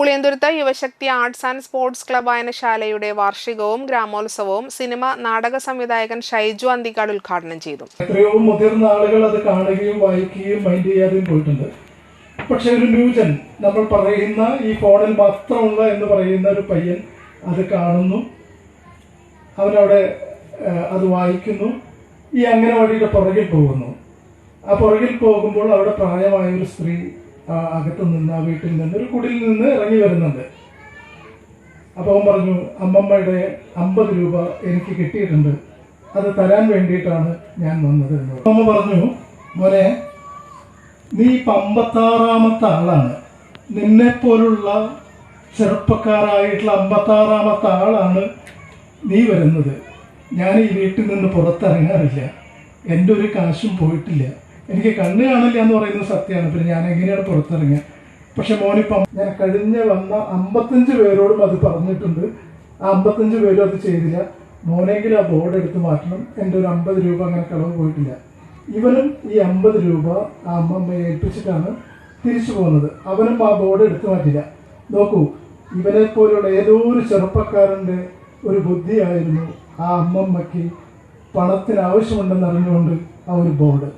Puliyanthuruthu Yuvashakti arts and sports club വായനശാലയുടെ വാർഷികവും ഗ്രാമോത്സവവും cinema നാടക സംവിധായകൻ ഷൈജു അന്തിക്കാട് ഉദ്ഘാടനം ചെയ്തു. എത്രയോ മുതിർന്ന ആളുകൾ അത് കാണുകയും വായിക്കുകയും മൈൻഡ് ചെയ്യാതെയും പോയിട്ടുണ്ട്. പക്ഷെ ഒരു ന്യൂജൻ നമ്മൾ പറയുന്ന ഈ ഫോണിൽ മാത്രമുള്ള എന്ന് പറയുന്ന ഒരു പയ്യൻ അത് കാണുന്നു. അവനവിടെ അത് വായിക്കുന്നു. ഈ അംഗനവാടിയുടെ പുറകിൽ പോകുന്നു. ആ പുറകിൽ പോകുമ്പോൾ അവിടെ പ്രായമായ ഒരു സ്ത്രീ അകത്ത് നിന്ന് ആ വീട്ടിൽ നിന്ന് ഒരു കുടിൽ നിന്ന് ഇറങ്ങി വരുന്നുണ്ട്. അപ്പോൾ അവൻ പറഞ്ഞു അമ്മമ്മയുടെ അമ്പത് രൂപ എനിക്ക് കിട്ടിയിട്ടുണ്ട്. അത് തരാൻ വേണ്ടിയിട്ടാണ് ഞാൻ വന്നത്. അമ്മ പറഞ്ഞു മോനെ നീ ഇപ്പം അമ്പത്താറാമത്തെ ആളാണ്. നിന്നെപ്പോലുള്ള ചെറുപ്പക്കാരായിട്ടുള്ള അമ്പത്താറാമത്തെ ആളാണ് നീ വരുന്നത്. ഞാൻ ഈ വീട്ടിൽ നിന്ന് പുറത്തിറങ്ങാറില്ല. എന്റെ ഒരു കാശും പോയിട്ടില്ല. എനിക്ക് കണ്ണ് കാണില്ല എന്ന് പറയുന്നത് സത്യമാണ്. പിന്നെ ഞാൻ എങ്ങനെയാണ് പുറത്തിറങ്ങിയത് പക്ഷെ മോനിപ്പം ഞാൻ കഴിഞ്ഞ വന്ന അമ്പത്തഞ്ച് പേരോടും അത് പറഞ്ഞിട്ടുണ്ട്. ആ അമ്പത്തഞ്ച് പേരും അത് ചെയ്തില്ല. മോനെങ്കിലും ആ ബോർഡ് എടുത്ത് മാറ്റണം. എന്റെ ഒരു അമ്പത് രൂപ അങ്ങനെ കളവ് പോയിട്ടില്ല. ഇവനും ഈ അമ്പത് രൂപ ആ അമ്മമ്മയെ ഏൽപ്പിച്ചിട്ടാണ് തിരിച്ചു പോകുന്നത്. അവനും ആ ബോർഡ് എടുത്തു മാറ്റില്ല. നോക്കൂ ഇവനെ പോലുള്ള ഏതോ ഒരു ചെറുപ്പക്കാരന്റെ ഒരു ബുദ്ധിയായിരുന്നു ആ അമ്മമ്മയ്ക്ക് പണത്തിന് ആവശ്യമുണ്ടെന്ന് അറിഞ്ഞുകൊണ്ട് ആ ഒരു ബോർഡ്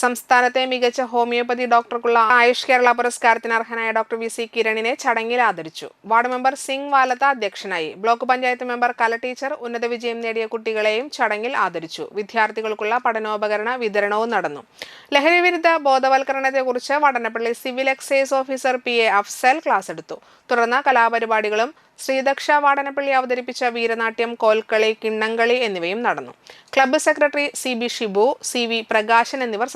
സംസ്ഥാനത്തെ മികച്ച ഹോമിയോപ്പതി ഡോക്ടർക്കുള്ള ആയുഷ് കേരള പുരസ്കാരത്തിന് അർഹനായ ഡോക്ടർ വി സി കിരണിനെ ചടങ്ങിൽ ആദരിച്ചു. വാർഡ് മെമ്പർ സിംഗ് വാലത്ത അധ്യക്ഷനായി. Block panchayat member Kala teacher ഉന്നത വിജയം നേടിയ കുട്ടികളെയും ചടങ്ങിൽ ആദരിച്ചു. വിദ്യാർത്ഥികൾക്കുള്ള പഠനോപകരണ വിതരണവും നടന്നു. ലഹരി വിരുദ്ധ ബോധവൽക്കരണത്തെക്കുറിച്ച് Vadanappally civil excise officer P A Afsal class എടുത്തു. തുടർന്ന് കലാപരിപാടികളും ശ്രീദക്ഷ വാടനപ്പള്ളി അവതരിപ്പിച്ച വീരനാട്യം കോൽക്കളി കിണ്ണങ്കളി എന്നിവയും നടന്നു. Club secretary C B Shibu C V Prakashan എന്നിവർ